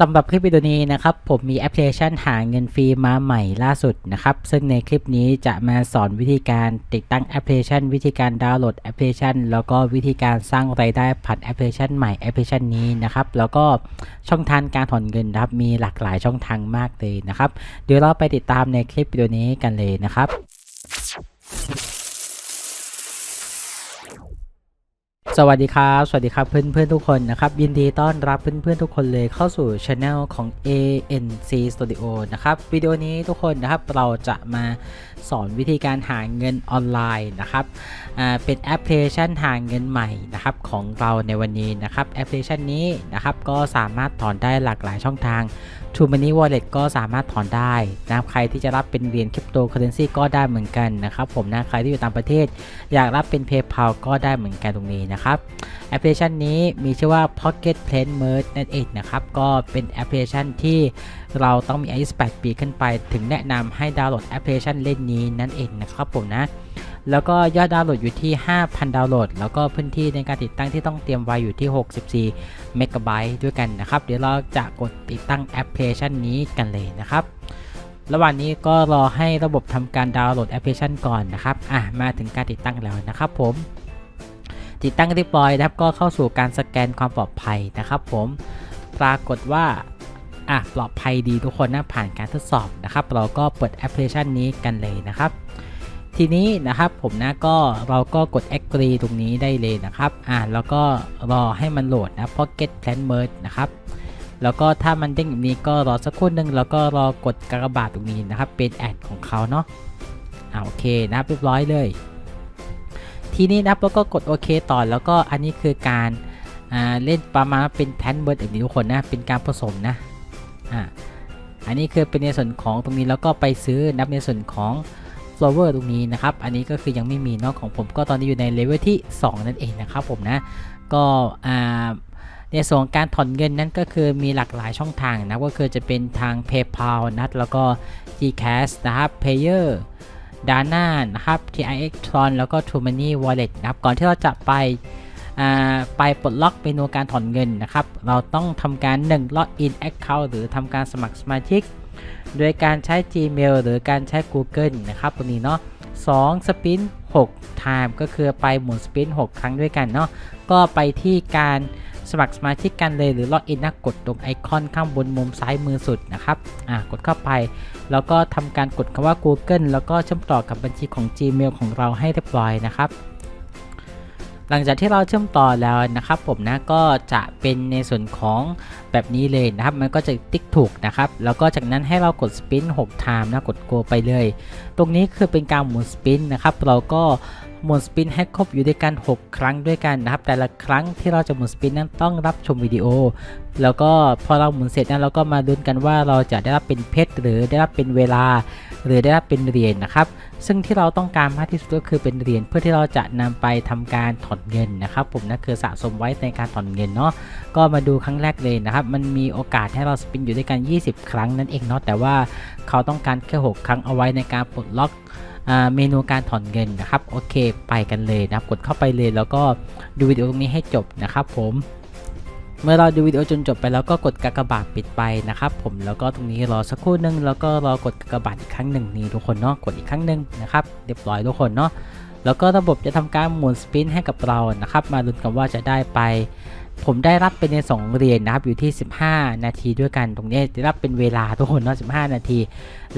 สำหรับคลิปวิดีโอนี้นะครับผมมีแอปพลิเคชันหาเงินฟรีมาใหม่ล่าสุดนะครับซึ่งในคลิปนี้จะมาสอนวิธีการติดตั้งแอปพลิเคชัน วิธีการดาวน์โหลดแอปพลิเคชัน แล้วก็วิธีการสร้างรายได้ผ่านแอปพลิเคชันใหม่แอปพลิเคชันนี้นะครับแล้วก็ช่องทางการถอนเงินนะครับมีหลากหลายช่องทางมากเลยนะครับเดี๋ยวเราไปติดตามในคลิปวิดีโอนี้กันเลยนะครับ สวัสดีครับ สวัสดีครับเพื่อนเพื่อนทุกคนนะครับ ยินดีต้อนรับเพื่อนเพื่อนทุกคนเลยเข้าสู่ช anel ของ ANC Studio นะครับวิดีโอนี้ทุกคนนะครับเราจะมาสอนวิธีการหาเงินออนไลน์นะครับเป็นแอปพลิเคชันหาเงินใหม่นะครับของเราในวันนี้นะครับแอปพลิเคชันนี้นะครับก็สามารถถอนได้หลากหลายช่องทาง True Money Wallet ก็สามารถถอนได้นะคใครที่จะรับเป็นเหรียญคริปโตเคอเรนซีก็ได้เหมือนกันนะครับผมนะใครที่อยู่ต่างประเทศ อยากรับเป็น PayPal ก็ได้เหมือนกันตรงนี้นะครับแอปพลิเคชันนี้มีชื่อว่า Pocket Plane Merge นั่นเองนะครับ ก็เป็นแอปพลิเคชันที่เราต้องมีอายุ18ปีขึ้นไป ถึงแนะนำให้ดาวน์โหลดแอปพลิเคชันเล่นนี้นั่นเองนะครับผมนะแล้วก็ยอดดาวน์โหลดอยู่ที่ 5,000 ดาวน์โหลด แล้วก็พื้นที่ในการติดตั้งที่ต้องเตรียมไว้อยู่ที่ 64 เมกะไบต์ด้วยกันนะครับ เดี๋ยวเราจะกดติดตั้งแอปพลิเคชันนี้กันเลยนะครับ ระหว่างนี้ก็รอให้ระบบทำการดาวน์โหลดแอปพลิเคชันก่อนนะครับ อะ มาถึงการติดตั้งแล้วนะครับผม ติดตั้งเรียบร้อยนะครับก็เข้าสู่การสแกนความปลอดภัยนะครับ ผมปรากฏว่าอะปลอดภัยดีทุกคนนะผ่านการทดสอบนะครับ เราก็เปิดแอปพลิเคชันนี้กันเลยนะครับ ทีนี้นะครับผมนะก็เราก็กด agree ตรงนี้ได้เลยนะครับอ่าแล้วก็รอให้มันโหลดนะ pocket plan merge นะครับแล้วก็ถ้ามันเด้งแบบนี้ก็รอสักครู่หนึ่งแล้วก็รอกดกากบาทตรงนี้นะครับ เป็นแอดของเขาเนาะอ่าโอเคนะเรียบร้อยเลย ทีนี้นะครับแล้วก็กดโอเคต่อแล้วก็อันนี้คือการเล่นประมาณเป็นแทนเบิร์ดแบบนี้ทุกคนนะเป็นการผสมนะอ่าอันนี้คือเป็นในส่วนของตรงนี้แล้วก็ไปซื้อนับในส่วนของ flower ตรงนี้นะครับ อันนี้ก็คือยังไม่มีเนอกของผมก็ตอนนี้อยู่ในเลเวลที่ 2 นั่นเองนะครับผมนะ ก็อ่าในส่วนของการถอนเงินนั้นก็คือมีหลากหลายช่องทางนะก็คือจะเป็นทาง PayPal นะแล้วก็ Gcash นะครับ Payer Dana นะครับ TIX Tron แล้วก็ True Money Wallet นะครับ ก่อนที่เราจะไปไปปลดล็อกเมนูการถอนเงินนะครับ เราต้องทำการ 1 Login Account หรือทำการสมัครสมาชิก โดยการใช้ Gmail หรือการใช้ Google นะครับตรงนี้เนาะ2 Spin 6 Time ก็คือไปหมุน Spin 6 ครั้งด้วยกันเนาะ ก็ไปที่การ สมัครสมาชิกกันเลยหรือ Login นนะกดตรงไอคอนข้างบนมุมซ้ายมือสุดนะครับอ่ากดเข้าไป แล้วก็ทำการกดคำว่า Google แล้วก็เชื่อมต่อกับบัญชีของ Gmail ของเราให้เรียบร้อยนะครับ หลังจากที่เราเชื่อมต่อแล้วนะครับ ผมนะก็จะเป็นในส่วนของแบบนี้เลยนะครับ มันก็จะติ๊กถูกนะครับ แล้วก็จากนั้นให้เรากดสปิน6 time นะกด go ไปเลย ตรงนี้คือเป็นการหมุนสปินนะครับ เราก็ หมุนสปินให้ครบอยู่ด้วยกัน 6 ครั้งด้วยกันนะครับ แต่ละครั้งที่เราจะหมุนสปินนั้นต้องรับชมวิดีโอ แล้วก็พอเราหมุนเสร็จนั้นเราก็มาลุ้นกันว่าเราจะได้รับเป็นเพชรหรือได้รับเป็นเวลา หรือได้รับเป็นเหรียญนะครับ ซึ่งที่เราต้องการมากที่สุดก็คือเป็นเหรียญเพื่อที่เราจะนำไปทำการถอนเงินนะครับ ผมนะคือสะสมไว้ในการถอนเงินเนาะก็มาดูครั้งแรกเลยนะครับ มันมีโอกาสให้เราสปินอยู่ด้วยกัน 20 ครั้งนั่นเองเนาะแต่ว่าเขาต้องการแค่ 6 ครั้งเอาไว้ในการปลดล็อก เมนูการถอนเงินนะครับโอเคไปกันเลยนะครับกดเข้าไปเลยแล้วก็ดูวิดีโอตรงนี้ให้จบนะครับผมเมื่อเราดูวิดีโอจนจบไปแล้วก็กดกากบาทปิดไปนะครับผมแล้วก็ตรงนี้รอสักครู่นึงแล้วก็รอกดกากบาทอีกครั้งหนึ่งนี่ทุกคนเนาะกดอีกครั้งหนึ่งนะครับเรียบร้อยทุกคนเนาะแล้วก็ระบบจะทำการหมุนสปินให้กับเรานะครับ มาลุ้นกันว่าจะได้ไป ผมได้รับเป็นในสองเหรียญนะครับอยู่ที่ 15 นาทีด้วยกันตรงนี้ได้รับเป็นเวลาทุกคนเนาะ15 นาที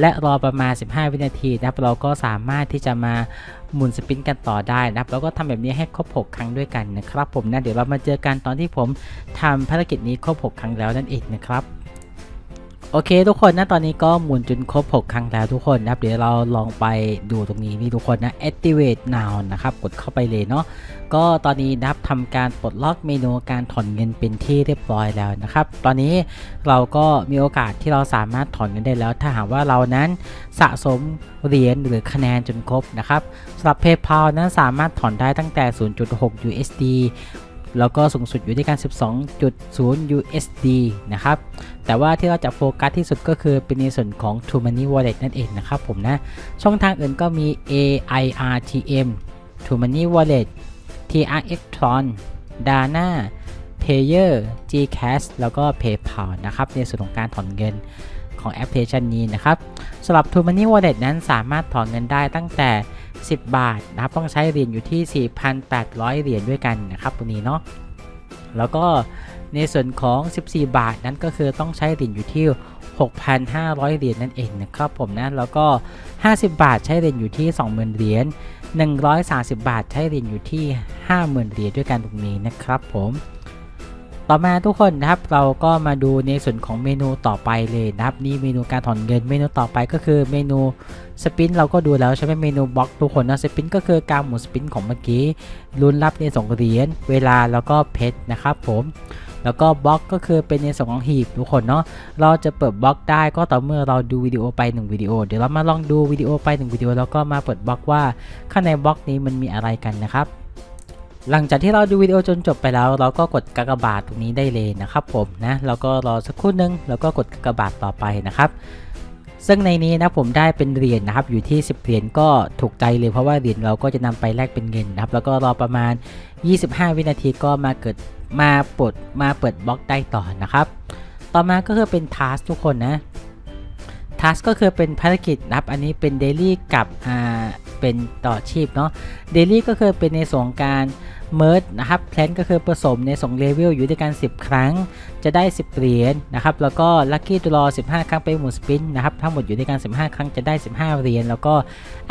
และรอประมาณ 15 วินาทีนะครับเราก็สามารถที่จะมาหมุนสปินกันต่อได้นะครับแล้วก็ทำแบบนี้ให้ครบ 6 ครั้งด้วยกันนะครับผมนะเดี๋ยวเรามาเจอกันตอนที่ผมทำภารกิจนี้ครบ 6 ครั้งแล้วนั่นเองนะครับ โอเคทุกคนนะตอนนี้ก็หมุนจนครบ 6 ครั้งแล้วทุกคนนะครับเดี๋ยวเราลองไปดูตรงนี้นี่ทุกคนนะ activate now นะครับกดเข้าไปเลยเนาะก็ตอนนี้นะครับทำการปลดล็อกเมนูการถอนเงินเป็นที่เรียบร้อยแล้วนะครับ ตอนนี้เราก็มีโอกาสที่เราสามารถถอนเงินได้แล้ว ถ้าหากว่าเรานั้นสะสมเหรียญหรือคะแนนจนครบนะครับสำหรับ PayPal นั้นสามารถถอนได้ตั้งแต่ 0.6 USD แล้วก็สูงสุดอยู่ที่การ 12.0 USD นะครับ แต่ว่าที่เราจะโฟกัสที่สุดก็คือเป็นในส่วนของ True Money Wallet นั่นเองนะครับผมนะ ช่องทางอื่นก็มี AIRTM True Money Wallet TRX Tron Dana Payer Gcash แล้วก็ PayPal นะครับ ในส่วนของการถอนเงินของแอปพลิเคชันนี้นะครับสำหรับ True Money Wallet นั้นสามารถถอนเงินได้ตั้งแต่ 10 บาทนะครับต้องใช้เหรียญอยู่ที่ 4,800 เหรียญด้วยกันนะครับตรงนี้เนาะแล้วก็ในส่วนของ 14 บาทนั้นก็คือต้องใช้เหรียญอยู่ที่ 6,500 เหรียญนั่นเองนะครับผมนะแล้วก็ 50 บาทใช้เหรียญอยู่ที่ 20,000 เหรียญ130 บาทใช้เหรียญอยู่ที่ 50,000 เหรียญด้วยกันตรงนี้นะครับผม ต่อมาทุกคนนะครับเราก็มาดูในส่วนของเมนูต่อไปเลยนะครับนี่เมนูการถอนเงินเมนูต่อไปก็คือเมนูสปินเราก็ดูแล้วใช่ไหมเมนูบล็อกทุกคนนะสปินก็คือการหมุนสปินของเมื่อกี้ลุ้นรับในส่งเหรียญเวลาแล้วก็เพชรนะครับผมแล้วก็บล็อกก็คือเป็นในส่วนของหีบทุกคนเนาะเราจะเปิดบล็อกได้ก็ต่อเมื่อเราดูวิดีโอไป1วิดีโอเดี๋ยวเรามาลองดูวิดีโอไป1วิดีโอแล้วก็มาเปิดบล็อกว่าข้างในบล็อกนี้มันมีอะไรกันนะครับ หลังจากที่เราดูวิดีโอจนจบไปแล้ว เราก็กดกากบาทตรงนี้ได้เลยนะครับผมนะแล้วก็รอสักครู่หนึงแล้วก็กดกากบาทต่อไปนะครับซึ่งในนี้นะผมได้เป็นเหรียญนะครับอยู่ที่ 10 เหรียญก็ถูกใจเลยเพราะว่าเหรียญเราก็จะนำไปแลกเป็นเงินนะครับ แล้วก็รอประมาณ 25 วินาทีก็มาเกิดมาปลดมาเปิดบล็อกได้ต่อนะครับ ต่อมาก็คือเป็นทัสทุกคนนะทัสก็คือเป็นภารกิจนะครับ อันนี้เป็นเดลี่กับอ่า เป็นต่อชีพเนาะเดลี่ก็คือเป็นในส่วนของการเมิร์ดนะครับแพลนก็คือผสมในสองเลเวลอยู่ด้วยกัน 10 ครั้ง จะได้ 10 เหรียญนะครับแล้วก็ลัคกี้ตัวรอ15 ครั้งไปหมุนสปินนะครับทั้งหมดอยู่ด้วยกัน 15 ครั้งจะได้ 15 เหรียญแล้วก็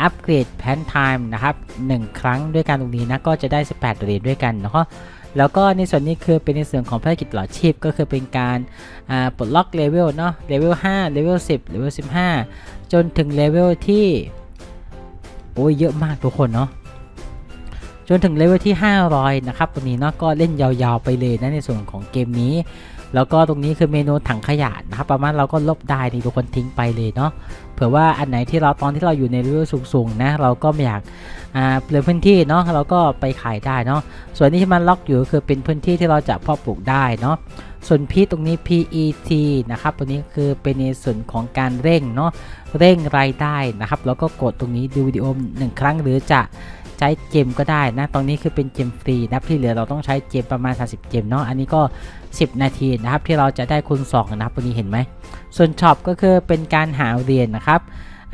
อัปเกรดแพนไทม์นะครับ1ครั้งด้วยกันตรงนี้นะก็จะได้ 18 เหรียญด้วยกันเนาะแล้วก็ในส่วนนี้คือเป็นในส่วนของภารกิจตลอดชีพก็คือเป็นการาปลดล็อกเลเวลเนาะเลเวล5เลเวล10เลเวล15 จนถึงเลเวลที่ โอ้ยเยอะมากทุกคนเนาะจนถึงเลเวลที่ 500 นะครับ ตรงนี้เนาะก็เล่นยาวๆไปเลยนะในส่วนของเกมนี้ แล้วก็ตรงนี้คือเมนูถังขยะนะครับ ประมาณเราก็ลบได้นี่ทุกคนทิ้งไปเลยเนาะเผื่อว่าอันไหนที่เราตอนที่เราอยู่ในเลเวลสูงๆนะเราก็ไม่อยากอ่าเปลี่ยนพื้นที่เนาะเราก็ไปขายได้เนาะส่วนนี้ที่มันล็อกอยู่คือเป็นพื้นที่ที่เราจะเพาะปลูกได้เนาะส่วนพีตรงนี้ PET นะครับ ตัวนี้คือเป็นในส่วนของการเร่งเนาะ เร่งรายได้นะครับ แล้วก็กดตรงนี้ดูวิดีโอหนึ่งครั้งหรือจะใช้เจมก็ได้นะตรงนี้คือเป็นเจมฟรีนะครับที่เหลือเราต้องใช้เจมประมาณ 30 เจมเนาะ อันนี้ก็ 10 นาทีนะครับที่เราจะได้คูณ2นะครับตรงนี้เห็นไหม ส่วนช็อปก็คือเป็นการหาเหรียญนะครับ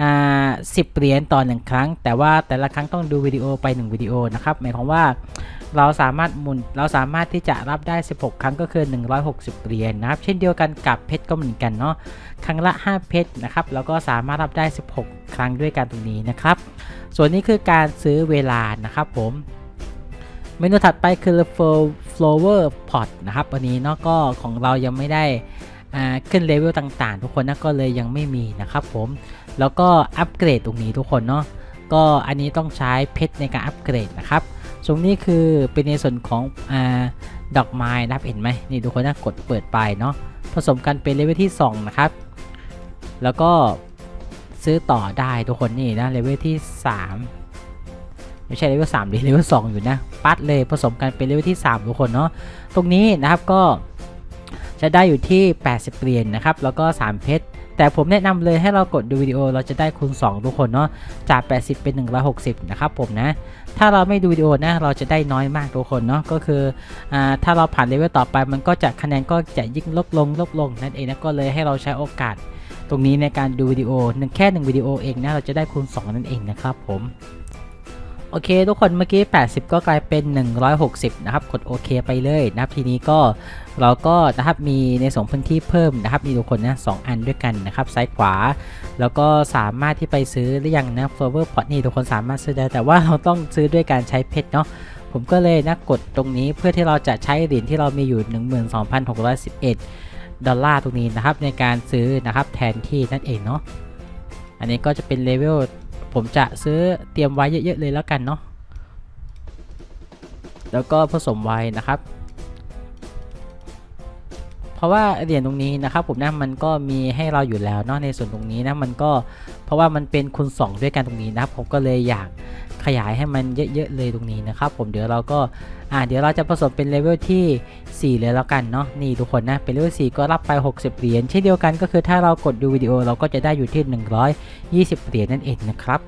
อ่า10เหรียญต่อ1ครั้ง แต่ว่าแต่ละครั้งต้องดูวิดีโอไป 1 วิดีโอนะครับหมายความว่าเราสามารถหมุนเราสามารถที่จะรับได้ 16 ครั้งก็คือ 160 เหรียญนะครับ เช่นเดียวกันกับเพชรก็เหมือนกันเนาะครั้งละ 5 เพชรนะครับแล้วก็สามารถรับได้ 16 ครั้งด้วยกันตรงนี้นะครับ ส่วนนี้คือการซื้อเวลานะครับผมเมนูถัดไปคือ flower pot นะครับอันนี้เนาะก็ของเรายังไม่ได้ ขึ้นเลเวลต่างๆ ทุกคนนะก็เลยยังไม่มีนะครับผม แล้วก็อัปเกรดตรงนี้ทุกคนเนาะก็อันนี้ต้องใช้เพชรในการอัปเกรดนะครับตรงนี้คือเป็นในส่วนของอดอกไม้นะครับเห็นไหมนี่ทุกคนนะกดเปิดไปเนาะผสมกันเป็นเลเวลที่ 2 นะครับ แล้วก็ซื้อต่อได้ทุกคนนี่นะเลเวลที่ 3 ไม่ใช่เลเวล3ดิเลเวล2อยู่นะ ปัดเลยผสมกันเป็นเลเวลที่ 3 ทุกคนเนาะตรงนี้นะครับก็ จะได้อยู่ที่ 80 เหรียญนะครับ แล้วก็ 3 เพชร แต่ผมแนะนำเลยให้เรากดดูวิดีโอเราจะได้คูณ2ทุกคนเนาะ จาก 80 เป็น 160 นะครับผมนะ ถ้าเราไม่ดูวิดีโอนะเราจะได้น้อยมากทุกคนเนาะ ก็คืออ่าถ้าเราผ่านเลเวลต่อไปมันก็จะคะแนนก็จะยิ่งลดลงลดลงนั่นเองนะก็เลยให้เราใช้โอกาส ตรงนี้ในการดูวิดีโอหนึ่งแค่หนึ่งวิดีโอเองนะเราจะได้คูณ 2 นั่นเองนะครับผม โอเค ทุกคนเมื่อกี้ 80 ก็กลายเป็น 160 นะครับ กดโอเคไปเลยนะครับ ทีนี้ก็เราก็นะครับมีในสองพื้นที่เพิ่มนะครับ มีทุกคนนะสองอันด้วยกันนะครับ ซ้ายขวา แล้วก็สามารถที่ไปซื้อหรือยังนะ flower pot นี่ทุกคนสามารถซื้อได้ แต่ว่าเราต้องซื้อด้วยการใช้เพชรเนาะผมก็เลยนะกดตรงนี้เพื่อที่เราจะใช้เหรียญที่เรามีอยู่ 12,611 ดอลลาร์ตรงนี้นะครับ ในการซื้อนะครับแทนที่นั่นเองเนาะอันนี้ก็จะเป็นเลเวล ผมจะซื้อเตรียมไว้เยอะๆเลยแล้วกันเนาะแล้วก็ผสมไว้นะครับ ราะว่าเหรียญตรงนี้นะครับผมนะมันก็มีให้เราอยู่แล้วเนาะในส่วนตรงนี้นะมันก็เพราะว่ามันเป็นคูณ2ด้วยกันตรงนี้นะครับผมก็เลยอยากขยายให้มันเยอะๆเลยตรงนี้นะครับผมเดี๋ยวเราก็อ่าเดี๋ยวเราจะผสมเป็นเลเวลที่ 4 เลยแล้วกันเนาะนี่ทุกคนนะเป็นเลเวล4ก็รับไป 60 เหรียญเช่นเดียวกันก็คือถ้าเรากดดูวิดีโอเราก็จะได้อยู่ที่ 120 เหรียญนั่นเองนะครับ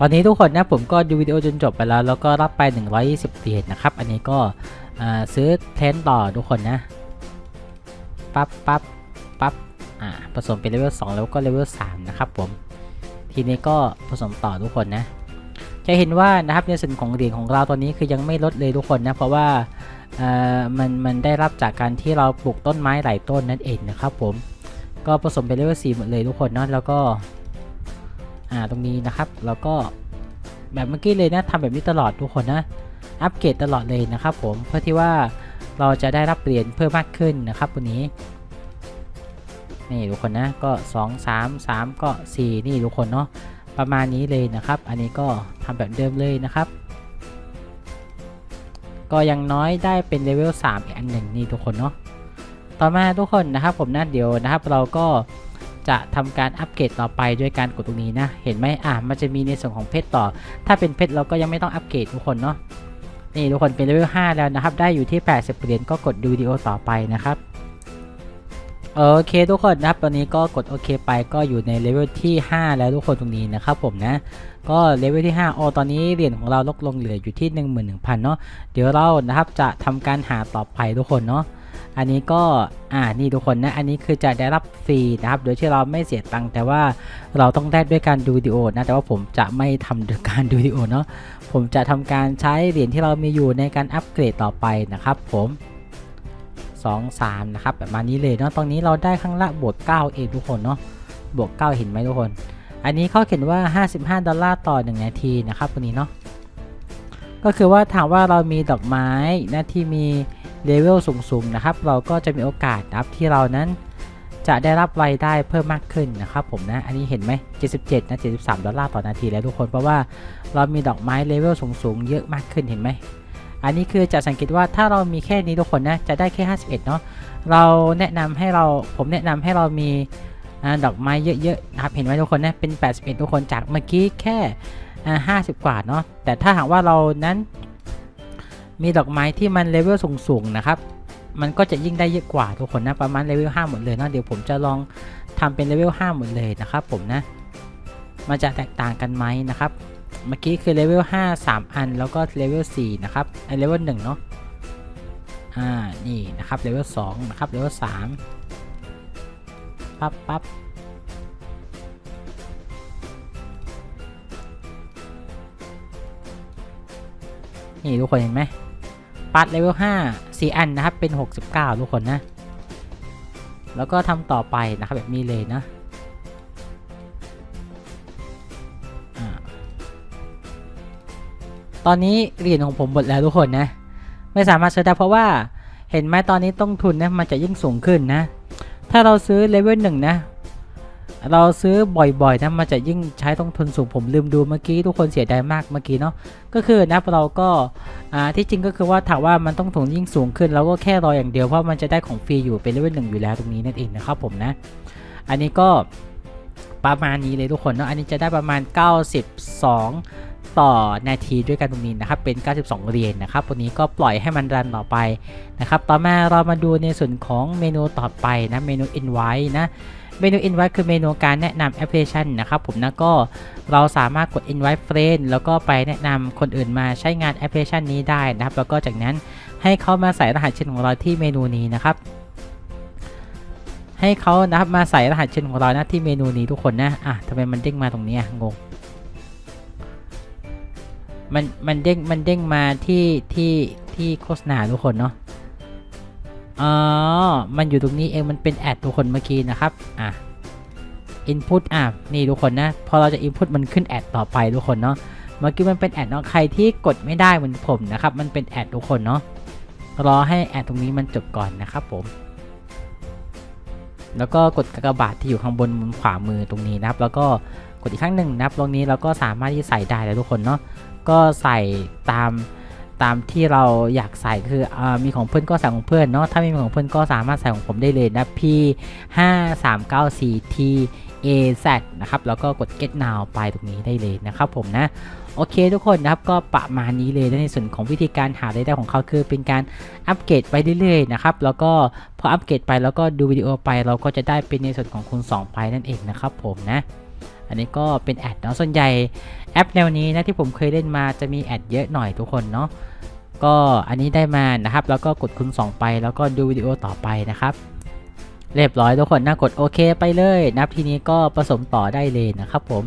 ตอนนี้ทุกคนนะผมก็ดูวิดีโอจนจบไปแล้วแล้วก็รับไป 120 เหรียญนะครับอันนี้ก็ ซื้อเทนต่อทุกคนนะ ปั๊บปั๊บปั๊บอ่าผสมเป็นเลเวล2แล้วก็เลเวล3นะครับผม ทีนี้ก็ผสมต่อทุกคนนะ จะเห็นว่านะครับในส่วนของเหรียญของเราตอนนี้คือยังไม่ลดเลยทุกคนนะ เพราะว่าเออมันมันได้รับจากการที่เราปลูกต้นไม้หลายต้นนั่นเองนะครับผม ก็ผสมเป็นเลเวล4หมดเลยทุกคนเนาะแล้วก็อ่าตรงนี้นะครับแล้วก็แบบเมื่อกี้เลยนะทำแบบนี้ตลอดทุกคนนะ อัปเกรดตลอดเลยนะครับผมเพื่อที่ว่าเราจะได้รับเหรียญเพิ่มมากขึ้นนะครับวันนี้ นี่ทุกคนนะก็ 2 3 3 ก็ 4 นี่ทุกคนเนาะประมาณนี้เลยนะครับ อันนี้ก็ทำแบบเดิมเลยนะครับ ก็ยังน้อยได้เป็นเลเวล3อีกอันหนึ่งนี่ทุกคนเนาะต่อมาทุกคนนะครับผมนะเดี๋ยวนะครับเราก็จะทำการอัปเกรดต่อไปด้วยการกดตรงนี้นะ เห็นไหมอะมันจะมีในส่วนของเพชรต่อ ถ้าเป็นเพชรเราก็ยังไม่ต้องอัปเกรดทุกคนเนาะ นี่ทุกคนเป็นเลเวล5แล้วนะครับ ได้อยู่ที่ 80 เหรียญก็กดดูวิดีโอต่อไปนะครับโอเคทุกคนนะครับตอนนี้ก็กดโอเคไปก็อยู่ในเลเวลที่ 5 แล้วทุกคนตรงนี้นะครับผมนะก็เลเวลที่5โอตอนนี้เหรียญของเราลดลงเหลืออยู่ที่ 11,000เนาะเดี๋ยวเรานะครับจะทำการหาต่อไปทุกคนเนาะ อันนี้ก็อ่านี่ทุกคนนะ อันนี้คือจะได้รับฟรีนะครับ โดยที่เราไม่เสียตังค์แต่ว่าเราต้องได้ด้วยการดูวิดีโอนะ แต่ว่าผมจะไม่ทำด้วยการดูวิดีโอเนาะ ผมจะทำการใช้เหรียญที่เรามีอยู่ในการอัปเกรดต่อไปนะครับผม2 3นะครับแบบมานี้เลยเนาะตรงนี้เราได้ข้างละบวก9เองทุกคนเนาะ บวก 9 เห็นไหมทุกคน อันนี้เขาเขียนว่า 55 ดอลลาร์ต่อ 1 นาทีนะครับวันนี้เนาะ ก็คือว่าถามว่าเรามีดอกไม้นะที่มี เลเวลสูงๆนะครับ เราก็จะมีโอกาสนะครับที่เรานั้นจะได้รับรายได้เพิ่มมากขึ้นนะครับผมนะ อันนี้เห็นไหม 77 นะ 73 ดอลลาร์ต่อนาทีแล้วทุกคน เพราะว่าเรามีดอกไม้เลเวลสูงๆ เยอะมากขึ้นเห็นไหม อันนี้คือจะสังเกตว่าถ้าเรามีแค่นี้ทุกคนนะ จะได้แค่ 51 เนาะ เราแนะนำให้เรา ผมแนะนำให้เรามีอดอกไม้เยอะๆนะครับ เห็นไหมทุกคนนะ เป็น 81 ทุกคนจากเมื่อกี้แค่ 50 กว่าเนาะ แต่ถ้าหากว่าเรานั้น มีดอกไม้ที่มันเลเวลสูงๆนะครับมันก็จะยิ่งได้เยอะกว่าทุกคนนะประมาณเลเวล5หมดเลยนะเดี๋ยวผมจะลองทำเป็นเลเวล5หมดเลยนะครับผมนะมันจะแตกต่างกันไหมนะครับ เมื่อกี้คือเลเวล5 3 อัน แล้วก็เลเวล4นะครับไอเลเวล1เนาะอ่านี่นะครับเลเวล2นะครับเลเวล3ปั๊บปั๊บนี่ทุกคนเห็นไหม ปัดเลเวล5 4 อันนะครับ เป็น 69 ทุกคนนะ แล้วก็ทำต่อไปนะครับแบบนี้เลยนะตอนนี้เหรียญของผมหมดแล้วทุกคนนะ ไม่สามารถซื้อได้เพราะว่าเห็นไหมตอนนี้ต้นทุนนะมันจะยิ่งสูงขึ้นนะ ถ้าเราซื้อเลเวลหนึ่งนะ เราซื้อบ่อยๆนะมันจะยิ่งใช้ต้นทุนสูงผมลืมดูเมื่อกี้ทุกคนเสียดายมากเมื่อกี้เนาะก็คือนะเราก็อ่าที่จริงก็คือว่าถามว่ามันต้องถุนยิ่งสูงขึ้นเราก็แค่รออย่างเดียวเพราะมันจะได้ของฟรีอยู่เป็นเลเวลหนึ่งอยู่แล้วตรงนี้นั่นเองนะครับผมนะ อันนี้ก็ประมาณนี้เลยทุกคนเนาะอันนี้จะได้ประมาณ 92ต่อนาทีด้วยกันตรงนี้นะครับเป็น 92 เหรียญนะครับตัวนี้ก็ปล่อยให้มันรันต่อไปนะครับต่อมาเรามาดูในส่วนของเมนูต่อไปนะเมนู invite นะ เมนู invite คือเมนูการแนะนำแอปพลิเคชันนะครับผมนะก็เราสามารถกด invite friend แล้วก็ไปแนะนำคนอื่นมาใช้งานแอปพลิเคชันนี้ได้นะครับ แล้วก็จากนั้นให้เขามาใส่รหัสเชนของเราที่เมนูนี้นะครับ ให้เขานะครับมาใส่รหัสเชนของเรานะที่เมนูนี้ทุกคนนะอะทำไมมันเด้งมาตรงนี้อะงงมันมันเด้งมันเด้งมาที่ที่ที่โฆษณาทุกคนเนาะ อ๋อ มันอยู่ตรงนี้เองมันเป็นแอดทุกคนเมื่อกี้นะครับ อะ input อะ นี่ทุกคนนะ พอเราจะ input มันขึ้นแอดต่อไปทุกคนเนาะ เมื่อกี้มันเป็นแอดเนาะ ใครที่กดไม่ได้เหมือนผมนะครับ มันเป็นแอดทุกคนเนาะ รอให้แอดตรงนี้มันจบก่อนนะครับผม แล้วก็กดกากบาทที่อยู่ข้างบนมุมขวามือตรงนี้นะครับ แล้วก็กดอีกครั้งหนึ่งนะครับ ตรงนี้เราก็สามารถที่ใส่ได้แล้วทุกคนเนาะ ก็ใส่ตาม ตามที่เราอยากใส่คืออมีของเพื่อนก็ใส่ของเพื่อนเนาะถ้าไม่มีของเพื่อนก็สามารถใส่ของผมได้เลยนะ P 5 3 9 4 T A Z นะครับแล้วก็กด get now ไปตรงนี้ได้เลยนะครับผมนะโอเคทุกคนนะครับก็ประมาณนี้เลยในส่วนของวิธีการหารายได้ของเขาคือเป็นการอัปเกรดไปเรื่อยๆนะครับแล้วก็พออัปเกรดไปแล้วก็ดูวิดีโอไป เราก็จะได้เป็นในส่วนของคูณ2ไปนั่นเองนะครับผมนะอันนี้ก็เป็นแอดเนาะส่วนใหญ่ แอปแนวนี้นะที่ผมเคยเล่นมาจะมีแอดเยอะหน่อยทุกคนเนาะก็อันนี้ได้มานะครับ แล้วก็กดคูณ2ไปแล้วก็ดูวิดีโอต่อไปนะครับ เรียบร้อยทุกคนนะกดโอเคไปเลยนับทีนี้ก็ผสมต่อได้เลยนะครับผม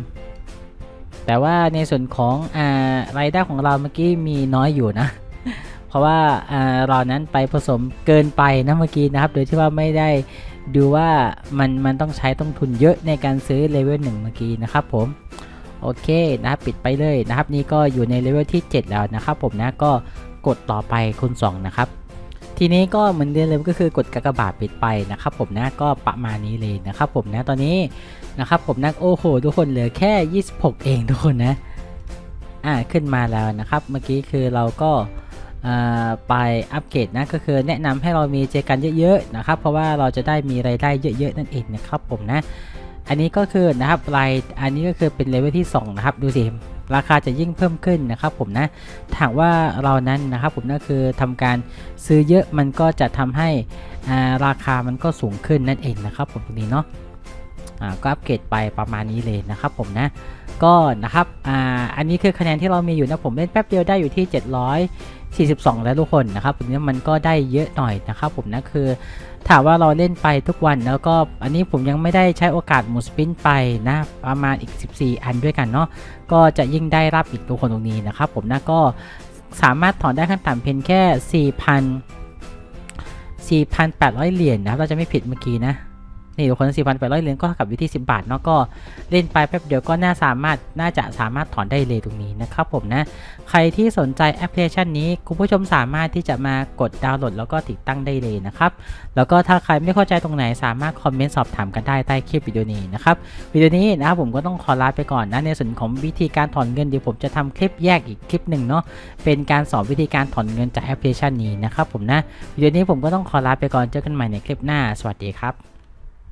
แต่ว่าในส่วนของอ่ารายได้ของเราเมื่อกี้มีน้อยอยู่นะ เพราะว่าอ่าเรานั้นไปผสมเกินไปนะเมื่อกี้นะครับ โดยที่ว่าไม่ได้ดูว่ามันมันต้องใช้ต้นทุนเยอะในการซื้อเลเวลหนึ่งเมื่อกี้นะครับผม โอเคนะครับปิดไปเลยนะครับ นี่ก็อยู่ในเลเวลที่ 7 แล้วนะครับ ผมนะก็กดต่อไปคูณ2นะครับทีนี้ก็เหมือนเดิมเลยก็คือกดกากบาทปิดไปนะครับผมนะก็ประมาณนี้เลยนะครับผมนะตอนนี้นะครับผมนะโอ้โห ทุกคนเหลือแค่ 26 เองทุกคนนะอ่าขึ้นมาแล้วนะครับเมื่อกี้คือเราก็อ่าไปอัปเกรดนะก็คือแนะนำให้เรามีเจกันเยอะๆนะครับเพราะว่าเราจะได้มีรายได้เยอะๆนั่นเองนะครับผมนะ อันนี้ก็คือนะครับรายอันนี้ก็คือเป็นเลเวลที่ 2 นะครับ ดูสิราคาจะยิ่งเพิ่มขึ้นนะครับผมนะถามว่าเรานั้นนะครับผมนั่นคือทำการซื้อเยอะมันก็จะทำให้อ่าราคามันก็สูงขึ้นนั่นเองนะครับผมตรงนี้เนาะก็อัปเกรดไปประมาณนี้เลยนะครับผมนะก็นะครับอ่าอันนี้คือคะแนนที่เรามีอยู่นะผมเล่นแป๊บเดียวได้อยู่ที่ 742 แล้วทุกคนนะครับผมนี้มันก็ได้เยอะหน่อยนะครับผมนะคือ ถามว่าเราเล่นไปทุกวันแล้วก็อันนี้ผมยังไม่ได้ใช้โอกาสหมุนสปินไปนะประมาณอีก 14 อันด้วยกันเนาะก็จะยิ่งได้รับอีกตัวคนตรงนี้นะครับผมนะก็สามารถถอนได้ขั้นต่ำเพียงแค่ 4,000 4,800 เหรียญนะครับเราจะไม่ผิดเมื่อกี้นะ นี่ทุกคน 4,800 เหรียญก็เท่ากับอยู่ที่ 10 บาทเนาะก็เล่นไปแป๊บเดียวก็น่าสามารถน่าจะสามารถถอนได้เลยตรงนี้นะครับผมนะ ใครที่สนใจแอปพลิเคชันนี้คุณผู้ชมสามารถที่จะมากดดาวน์โหลดแล้วก็ติดตั้งได้เลยนะครับแล้วก็ถ้าใครไม่เข้าใจตรงไหนสามารถคอมเมนต์สอบถามกันได้ใต้คลิปวิดีโอนี้นะครับวิดีโอนี้นะครับผมก็ต้องขอลาไปก่อนนะในส่วนของวิธีการถอนเงินเดี๋ยวผมจะทำคลิปแยกอีกคลิปหนึ่งเนาะเป็นการสอนวิธีการถอนเงินจากแอปพลิเคชันนี้นะครับผมนะวิดีโอนี้ผมก็ต้องขอลาไปก่อนเจอกันใหม่ในคลิปหน้า สวัสดีครับ